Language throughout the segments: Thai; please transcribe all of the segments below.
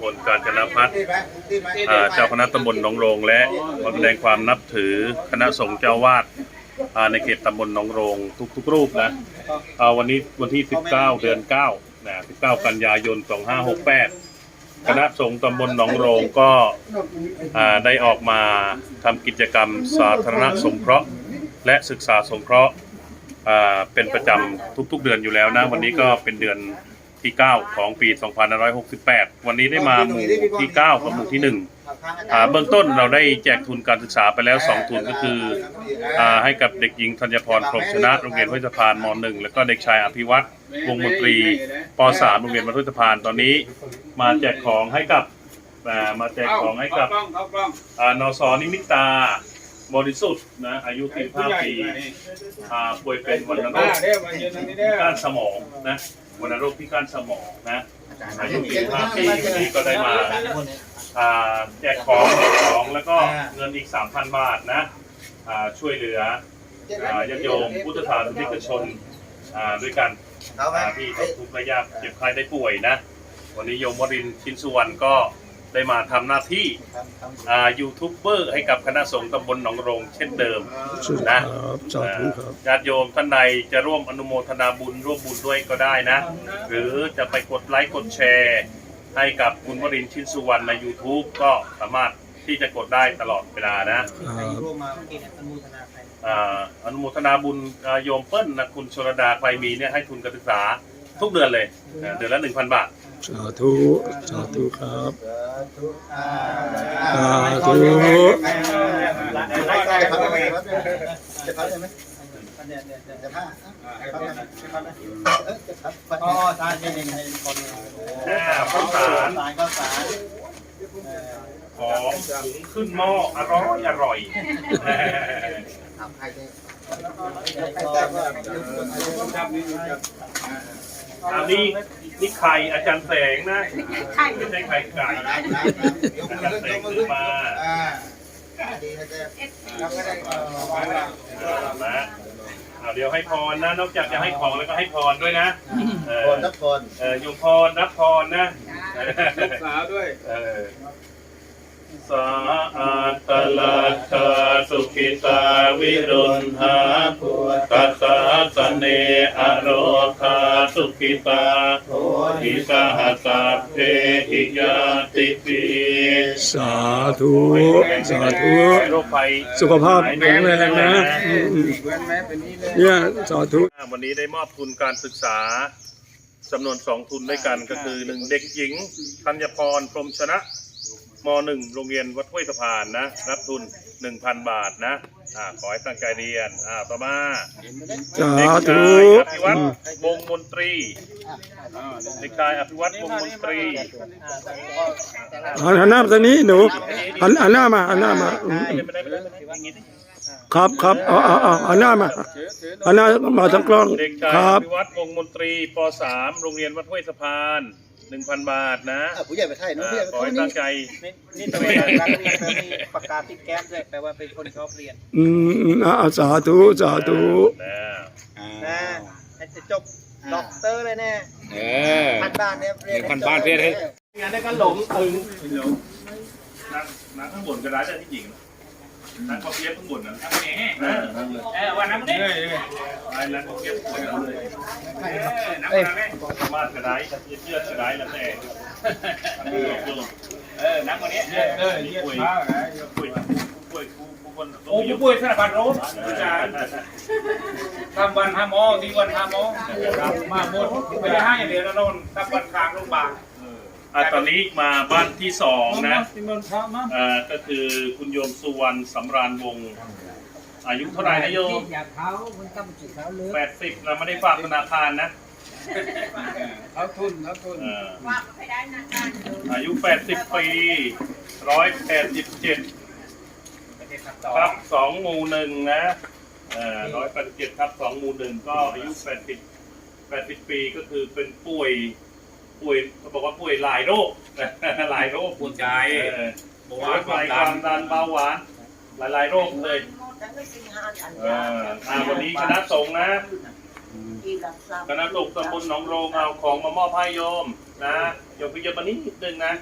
พลการจนพัฒน์เจ้าคณะตำบลหนองโรงและขอแสดงความนับถือคณะสงฆ์เจ้าวาดในเขตตำบลหนองโรงทุกๆรูปนะวันนี้วันที่ 19 เดือน9นะ19 กันยายน 2568 คณะสงฆ์ตำบลหนองโรงก็ได้ออกมาทำกิจกรรมสาธารณสงเคราะห์ และศึกษาสงเคราะห์เป็นประจำทุกๆเดือนอยู่แล้วนะ วันนี้ก็เป็นเดือน ที่ 9 ของปี 2568 วันนี้ได้มาหมู่ที่ 9 กับหมู่ที่1อ่าเบื้องต้นเราได้แจกทุนการศึกษาไปแล้ว 2 ทุนก็คืออ่าให้กับเด็กหญิงธัญพรพรหมชนะโรงเรียนวัฒสะพานม .1 แล้วก็เด็กชายอภิวัตรวงศ์มนตรีป .3 โรงเรียนวัฒสะพานตอนนี้ มาแจกของให้กับอ่ามาแจกของให้กับกล้องเข้ากล้องอ่านสนิมิตา บริสุทธิ์นะอายุ45ปีอ่าป่วยเป็นวัณโรมาคเด้อมาเยือนตรงนี้เด้อพิการสมองนะวัณโรคพิการสมองนะอายุ45ปีวันนี้ก็ได้มาอ่าแจกของแจกของแล้วก็เงินอีก 3,000 บาทนะอ่าช่วยเหลืออ่าญาติโยมพุทธศาสนิกชนอ่าด้วยกันอ่าที่ตกทุกข์ระยากเจ็บไข้ได้ป่วยนะ วันนี้โยมวรินทร์ชินสุวรรณก็ ได้มาทำหน้าที่อ่ายูทูบเบอร์ให้กับคณะสงฆ์ตำบลหนองโรง เช่นเดิมนะสาธุครับญาติโยมท่านใดจะร่วมอนุโมทนาบุญร่วมบุญด้วยก็ได้นะ หรือจะไปกดไลค์กดแชร์ ให้กับคุณวรินทร์ชินสุวรรณใน YouTube ก็สามารถที่จะกดได้ตลอดเวลานะครับร่วมมาเมื่อกี้เนี่ยอนุโมทนาใครอ่าอนุโมทนาบุญอ่าโยมเปิ้ลนะคุณชรดาใครมีเนี่ยให้ทุนการศึกษาทุกเดือนเลยนะเดือนละ1,000บาท สาธุ สาธุครับอ่าสาธุไล่ไล่พับไปจะพับได้ไหมเนี่ยเนี่ยจะพับพับได้ไหมจะพับไหมเออจะพับอ๋อทานเป็นยังไงคนอ่าข้าวสารสารก็สารหอมหุงขึ้นหม้ออร่อยอร่อยทำใครได้ อันนี้นี่ไข่อาจารย์แสงนะไม่ใช่ไข่ไก่ยกอามืจารย์แสอยงกมืซื้ออมาอ่าดีนะแกเราก็ได้เออนะเอาเดี๋ยวให้พรนะ นอกจากจะให้ของแล้วก็ให้พรด้วยนะเอคอนนับคนเออโยมพรรับพรนะลูกสาวด้วยเออ สาอาตลาชาสุขิตาวิรุณหาตัสสะสเนอโรคาสุขิตาอิสหสัพเพหิยาติปีสาธุสาธุสุขภาพแข็งแรงนะเพื่อนแม่เป็นนี่เลยสาธุวันนี้ได้มอบทุนการศึกษาจำนวนสองทุนด้วยกันก็คือหนึ่งเด็กหญิงธัญพรพรมชนะ มหนึ่งโรงเรียนวัดห้วยสะพานนะ รับทุน 1,000 บาทนะอ่าขอให้ตั้งใจเรียนอ่าต่อมาสาเด็กธุชายอภิวัตอืรมวงศ์มนตรีเด็กชายอภิวัตรวงศ์มนตรีหันหันหน้ามาทางนี้หนูหันหันหน้ามาหันหน้ามาอืมอืมไม่ได้ไม่ได้ไม่ได้อย่างนี้ดิครับครับเอาเอาเอาหันหน้ามาหันหน้ามาทางกล้องเด็กชายคอรับภิวัตรวงศ์มนตรีป .3 โรงเรียนวัดห้วยสะพาน 1,000บาทนะผู้ใหญ่ไปไทยน้องอ่าผู้ใหญ่ไปขอให้นี่ตั้งใจ นี่ตำรวจรักนี่มีปากกาติดแก้มด้วยแปลว่าเป็นคนชอบเรียนอืมอืมอ่าสาธุสาธุนะนะจะจบด็อกเตอร์เลยแน่เออ พันบ้านเนี่ยเรียนพันบ้านเรียนให้ งานได้ก็หลงตึง นั่งนั่งข้างบนก็ได้แต่ที่หญิงนั่ง เขาเพียบข้างบนนั้นเออนั่งเลยเออวันนั้นนี่ไอ้นั่งเขาเพียบข้างบนนั้นเลยเอ้ยสามารถก็ไดเชื่อก็ไดแล้วแต่เออนั่งวันนี้เออเยี่ยมมากป่วยป่วยผู้คนโอ้ผู้ป่วยสารพัดโรคอาจารย์ทำวันห้าโมงที่วันห้าโมงมาหมดไม่ได้ให้อย่างเดียวนะนนทำวันกลางโรงพยาบาล อะตอนนี้มาบ้านที่สองนะที่มันพระมั้งเอ่อก็คือคุณโยมสุวรรณสำราญวงศ์อายุเท่าไหร่นะโยมอยากเขามันต้องจิตเขาเลยแปดสิบเราไม่ได้ฝากธนาคารนะเขาทุนเขาทุนเอ่ออายุแปดสิบปีร้อยแปดสิบเจ็ดครับสองหมู่หนึ่งนะเอ่อร้อยแปดสิบเจ็ดครับสองหมู่หนึ่งก็อายุแปดสิบแปดสิบปีก็คือเป็นป่วย ป่วยเขาบอกว่าป่วยหลายโรค หลายโรคหัวใจเออเบาหหวานวานความดันเบาหวาน หลายๆโรคเลย เอออ่าวันนี้คณะสงฆ์นะที่รับทราบคณะสงฆ์ตำบลหนองโรงเอาของมามอบให้โยมนะโยมขยับมานิดนึงนะ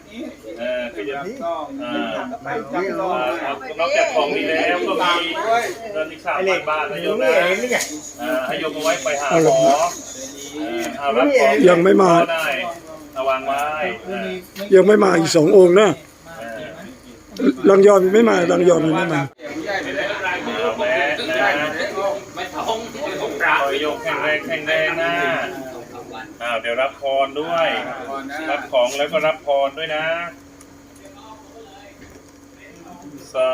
เออขยับต้องเออไม่จับรอเอ่อนอกจากของนี้แล้วก็มีเงินอีกสามพันบาทนะโยมนะเออให้โยมเอาไว้ไปหาหมอเออเอารับของยังไม่มา ได้ ระวังไว้เออยังไม่มาอีกสององค์นะเออลังยอมยังไม่มาลังยอมยังไม่มาเอาแม่นะไม่ท้องไม่ท้องกราขอให้โยมแข็งแรงแข็งแรงนะอ้าวเดี๋ยวรับพรด้วย รับของแล้วก็รับพรด้วยนะสา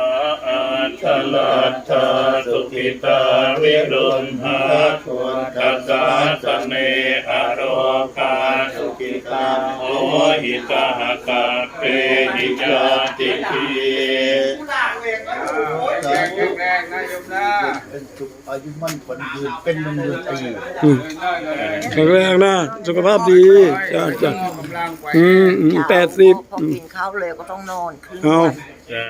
ธลัทธาสุขิตาวิรุณหาทัสสะสะเนอโรคาสุขิตา โอหิตาหกาเปหิยาติทีแข็งแรงนะโยมนะเป็นสุขอายุมั่นขวัญยืนเป็นหนึ่งหมื่นปีอืมแข็งแรงนะสุขภาพดีจ้าจ้ากำลังไปอืมอืมแปดสิบพอกินข้าวเลยก็ต้องนอนครึ่งเอาวันจ้ะ